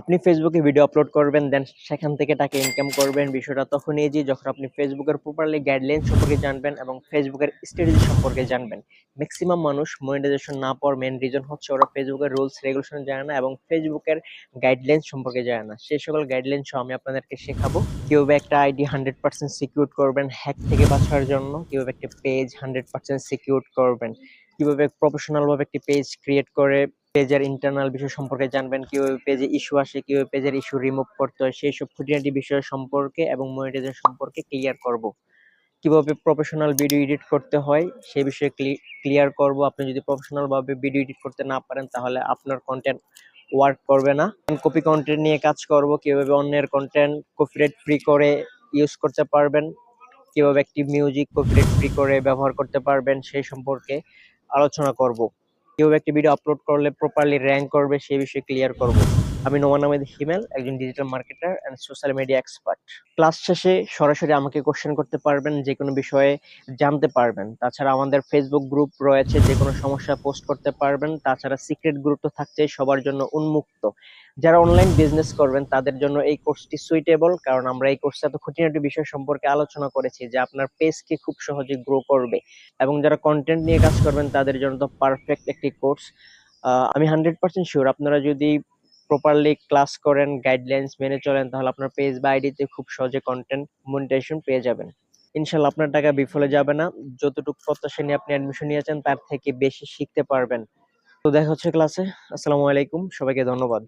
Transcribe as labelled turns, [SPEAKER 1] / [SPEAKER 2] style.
[SPEAKER 1] আপনি ফেসবুকে video upload করবেন দেন সেখান থেকে টাকা ইনকাম করবেন। বিষয়টা তখনই যে যখন আপনি ফেসবুকের প্রপারলি গাইডলাইন সম্পর্কে জানবেন এবং ফেসবুকের স্ট্র্যাটেজি সম্পর্কে জানবেন। ম্যাক্সিমাম মানুষ মনিটাইজেশন না পাওয়ার মেন রিজন হচ্ছে ওরা ফেসবুকের রুলস রেগুলেশন জানে না এবং ফেসবুকের গাইডলাইন সম্পর্কে জানে না। সেই সকল গাইডলাইন সহ আমি আপনাদেরকে শেখাবো। কীভাবে একটা আইডি হান্ড্রেড পার্সেন্ট সিকিউর করবেন হ্যাক থেকে বাঁচার জন্য। কীভাবে একটা পেজ হান্ড্রেড পার্সেন্ট সিকিউর করবেন। কীভাবে প্রফেশনালভাবে একটি পেজ ক্রিয়েট করে পেজের ইন্টারনাল বিষয় সম্পর্কে জানবেন, কীভাবে পেজে ইস্যু আসে, কীভাবে পেজের ইস্যু রিমুভ করতে হয় সেই সব খুঁটিনাটি বিষয় সম্পর্কে এবং মনিটাইজেশন সম্পর্কে ক্লিয়ার করব। কীভাবে প্রফেশনাল ভিডিও এডিট করতে হয় সেই বিষয়ে ক্লিয়ার করব। আপনি যদি প্রফেশনাল ভাবে ভিডিও এডিট করতে না পারেন, তাহলে আপনার কন্টেন্ট ওয়ার্ক করবে না। কপি কন্টেন্ট নিয়ে কাজ করব, কীভাবে অন্যের কন্টেন্ট কপিরাইট ফ্রি করে ইউজ করতে পারবেন, কীভাবে একটি মিউজিক কপিরাইট ফ্রি করে ব্যবহার করতে পারবেন সেই সম্পর্কে আলোচনা করব। কীভাবে একটি ভিডিও আপলোড করলে প্রপারলি র্যাঙ্ক করবে সেই বিষয়ে ক্লিয়ার করব। আমি নোমান আহমেদ হিমেল, একজন digital marketer and social media class শেষে সরাসরি আমাকে কোশ্চেন করতে পারবেন, যে কোনো বিষয়ে জানতে পারবেন। তাছাড়া আমাদের ফেসবুক গ্রুপ রয়েছে, যে কোনো সমস্যা পোস্ট করতে পারবেন। তাছাড়া সিক্রেট গ্রুপ তো থাকছেই সবার জন্য উন্মুক্ত। যারা অনলাইন বিজনেস করবেন, তাদের জন্য এই কোর্সটি সুইটেবল কারণ আমরা এই কোর্সে এত খুঁটিনাটি বিষয় সম্পর্কে আলোচনা করেছি যে আপনার পেজকে খুব সহজে গ্রো করবে। এবং যারা কন্টেন্ট নিয়ে কাজ করবেন, তাদের জন্য তো পারফেক্ট একটি কোর্স আমি হান্ড্রেড পার্সেন্ট শিওর আপনারা যদি প্রপারলি ক্লাস করেন গাইডলাইন্স মেনে চলেন, তাহলে আপনার পেজ বা আইডিতে খুব সহজে কন্টেন্ট মনিটাইজেশন পেয়ে যাবেন। ইনশাল্লাহ আপনার টাকা বিফলে যাবে না। যতটুকু প্রত্যাশা নিয়ে আপনি অ্যাডমিশন নিয়েছেন, তার থেকে বেশি শিখতে পারবেন। তো দেখা হচ্ছে ক্লাসে আসসালামু আলাইকুম। সবাইকে ধন্যবাদ।